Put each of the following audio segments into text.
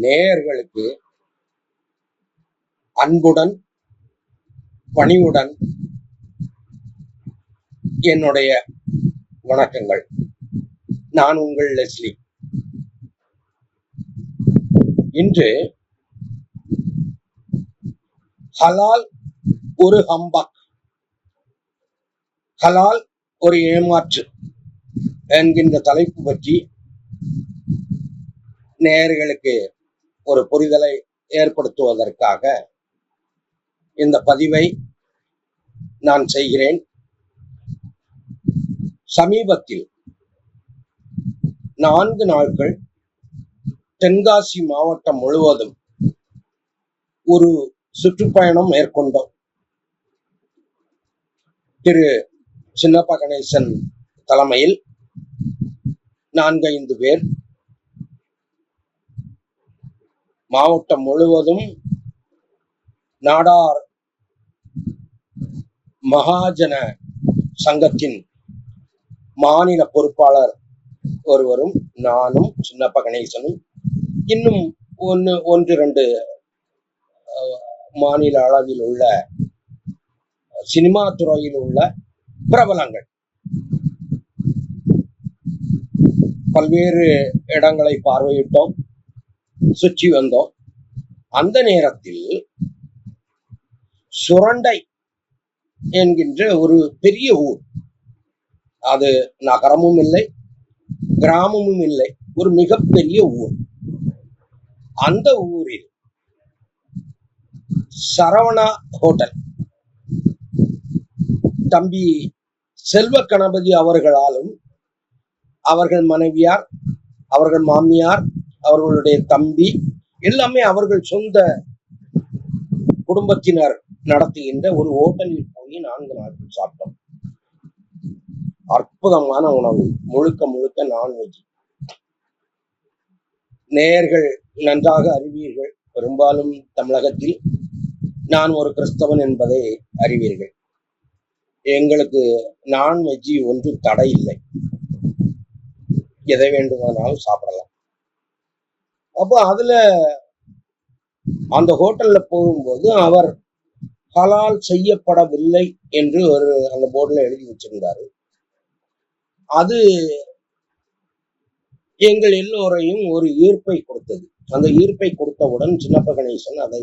நேயர்களுக்கு அன்புடன் பணிவுடன் என்னுடைய வணக்கங்கள். நான் உங்கள் லெஸ்லி. இன்று ஹலால் ஒரு ஹம்பக். ஹலால் ஒரு ஏமாற்று என்கின்ற தலைப்பு பற்றி நேயர்களுக்கு ஒரு புரிதலை ஏற்படுத்துவதற்காக இந்த பதிவை நான் செய்கிறேன். சமீபத்தில் நான்கு நாட்கள் தென்காசி மாவட்டம் முழுவதும் ஒரு சுற்றுப்பயணம் மேற்கொண்டோம். திரு சின்னப்ப கணேசன் தலைமையில் நான்கைந்து பேர் மாவட்டம் முழுவதும் நாடார் மகாஜன சங்கத்தின் மாநில பொறுப்பாளர் ஒருவரும் நானும் சின்னப்ப கணேசனும் இன்னும் ஒன்று ஒன்று ரெண்டு மாநில அளவில் உள்ள சினிமா துறையில் உள்ள பிரபலங்கள். பல்வேறு இடங்களை பார்வையிட்டோம். சுற்றி வந்தோம். அந்த நேரத்தில் சுரண்டை என்கின்ற ஒரு பெரிய ஊர். அது நகரமும் இல்லை கிராமமும் இல்லை ஒரு மிகப்பெரிய ஊர். அந்த ஊரில் சரவணா ஹோட்டல். தம்பி செல்வ கணபதி அவர்களாலும் அவர்கள் மனைவியார் அவர்கள் மாமியார் அவர்களுடைய தம்பி எல்லாமே அவர்கள் சொந்த குடும்பத்தினர் நடத்துகின்ற ஒரு ஹோட்டலில் போய் நான்கு நாட்கள் சாப்பிட்டோம். அற்புதமான உணவு. முழுக்க முழுக்க நான்வெஜ் நேயர்கள் நன்றாக அறிவீர்கள். பெரும்பாலும் தமிழகத்தில் நான் ஒரு கிறிஸ்தவன் என்பதை அறிவீர்கள். எங்களுக்கு நான்வெஜ் ஒன்றும் தடை இல்லை. எதை வேண்டுமானாலும் சாப்பிடலாம். அப்போ அதுல அந்த ஹோட்டல்ல போகும்போது அவர் ஹலால் செய்யப்படவில்லை என்று ஒரு அந்த போர்டில் எழுதி வச்சிருந்தாரு. அது எங்கள் எல்லோரையும் ஒரு ஈர்ப்பை கொடுத்தது. அந்த ஈர்ப்பை கொடுத்தவுடன் சின்னப்ப கணேசன் அதை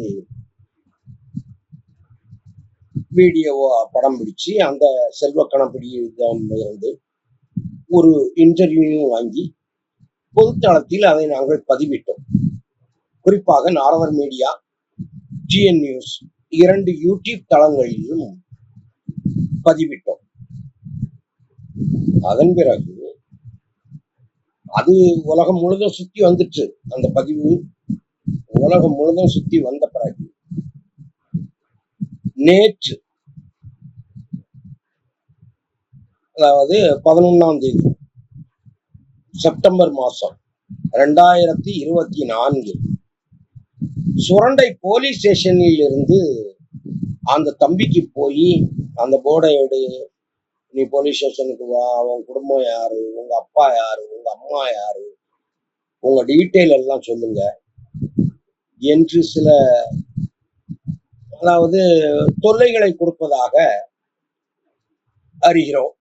வீடியோவா படம் பிடிச்சு அந்த செல்வ இருந்து ஒரு இன்டர்வியூ வாங்கி பொதுத்தளத்தில் அதை நாங்கள் பதிவிட்டோம். குறிப்பாக நாரவர் மீடியா ஜிஎன் நியூஸ் இரண்டு யூடியூப் தளங்களிலும் பதிவிட்டோம். அதன் பிறகு அது உலகம் முழுதும் சுத்தி வந்துச்சு அந்த பதிவு. உலகம் முழுதும் சுத்தி வந்த பிறகு நேற்று அதாவது பதினொன்னாம் தேதி செப்டம்பர் மாசம் ரெண்டாயிரத்தி இருபத்தி நான்கு. சுரண்டை போலீஸ் ஸ்டேஷனில் இருந்து அந்த தம்பிக்கு போய் அந்த போர்டை எடு நீ போலீஸ் ஸ்டேஷனுக்கு வா அவன் குடும்பம் யாரு உங்க அப்பா யாரு உங்க அம்மா யாரு உங்க டீட்டெயில் எல்லாம் சொல்லுங்க. என்று சில அதாவது தொல்லைகளை கொடுப்பதாக அறிகிறோம்.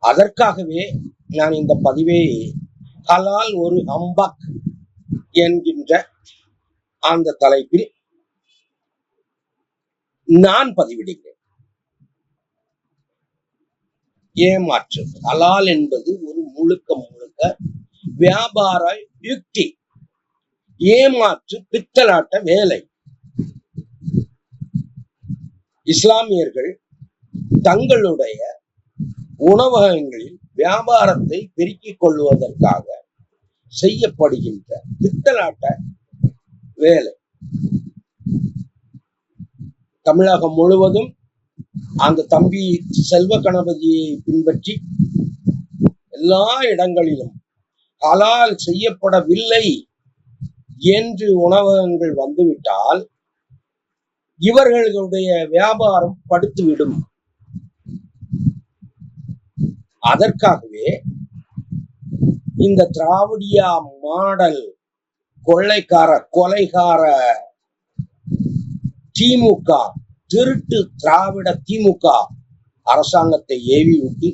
அதற்காகவே நான் இந்த பதிவை ஹலால் ஒரு அம்பக் என்கின்ற அந்த தலைப்பில் நான் பதிவிடுகிறேன். ஏமாற்று. ஹலால் என்பது ஒரு முழுக்க முழுக்க வியாபார யுக்தி. ஏமாற்று பித்தலாட்ட வேலை. இஸ்லாமியர்கள் தங்களுடைய உணவகங்களில் வியாபாரத்தை பெருக்கிக் கொள்வதற்காக செய்யப்படுகின்ற பித்தலாட்ட வேலை. தமிழகம் முழுவதும் அந்த தம்பி செல்வ கணபதியை பின்பற்றி எல்லா இடங்களிலும் ஹலால் செய்யப்படவில்லை என்று உணவகங்கள் வந்துவிட்டால் இவர்களுடைய வியாபாரம் படுத்துவிடும். அதற்காகவே இந்த திராவிடியா மாடல் கொள்ளைக்கார கொலைகார திமுக திருட்டு திராவிட திமுக அரசாங்கத்தை ஏவி விட்டு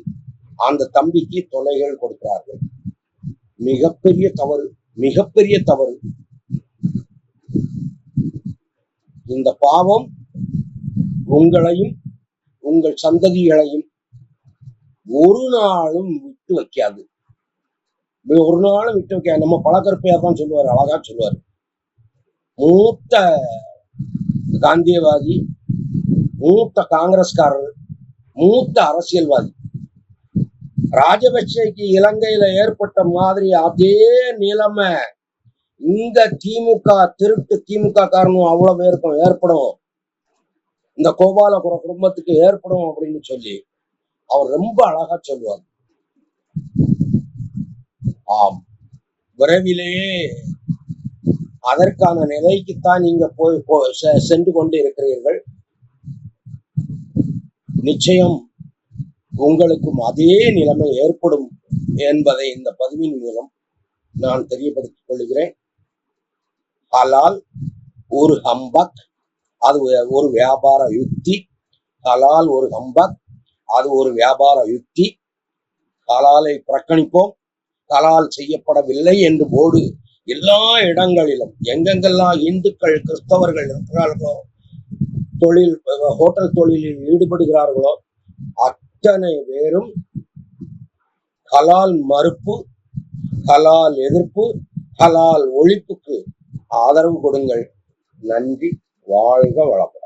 அந்த தம்பிக்கு தொல்லைகள் கொடுக்கிறார்கள். மிகப்பெரிய தவறு மிகப்பெரிய தவறு. இந்த பாவம் உங்களையும் உங்கள் சந்ததிகளையும் ஒரு நாளும் விட்டு வைக்காது. ஒரு நாளும் விட்டு வைக்காது. நம்ம பழக்கற்பையா தான் சொல்லுவார் அழகா சொல்லுவார். மூத்த காந்தியவாதி மூத்த காங்கிரஸ்காரர் மூத்த அரசியல்வாதி. ராஜபக்சேக்கு இலங்கையில ஏற்பட்ட மாதிரி அதே நிலைமை. இந்த திமுக திருட்டு திமுக காரணம் அவ்வளவு பேருக்கும் ஏற்படும். இந்த கோபாலபுர குடும்பத்துக்கு ஏற்படும் அப்படின்னு சொல்லி அவர் ரொம்ப அழகா சொல்லுவார். ஆம். விரைவிலேயே அதற்கான நிலைக்குத்தான் நீங்க போய் செ- சென்று கொண்டு இருக்கிறீர்கள். நிச்சயம் உங்களுக்கும் அதே நிலைமை ஏற்படும் என்பதை இந்த பதிவின் மூலம் நான் தெரியப்படுத்திக் கொள்கிறேன். ஹலால் ஒரு ஹம்பக் அது ஒரு வியாபார யுக்தி. ஹலால் ஒரு ஹம்பக் அது ஒரு வியாபார யுக்தி. கலாலை புறக்கணிப்போம். கலால் செய்யப்படவில்லை என்று போர்டு எல்லா இடங்களிலும் எங்கெங்கெல்லாம் இந்துக்கள் கிறிஸ்தவர்கள் இருக்கிறார்களோ தொழில் ஹோட்டல் தொழிலில் ஈடுபடுகிறார்களோ அத்தனை பேரும் கலால் மறுப்பு கலால் எதிர்ப்பு கலால் ஒழிப்புக்கு ஆதரவு கொடுங்கள். நன்றி. வாழ்க வளமுடன்.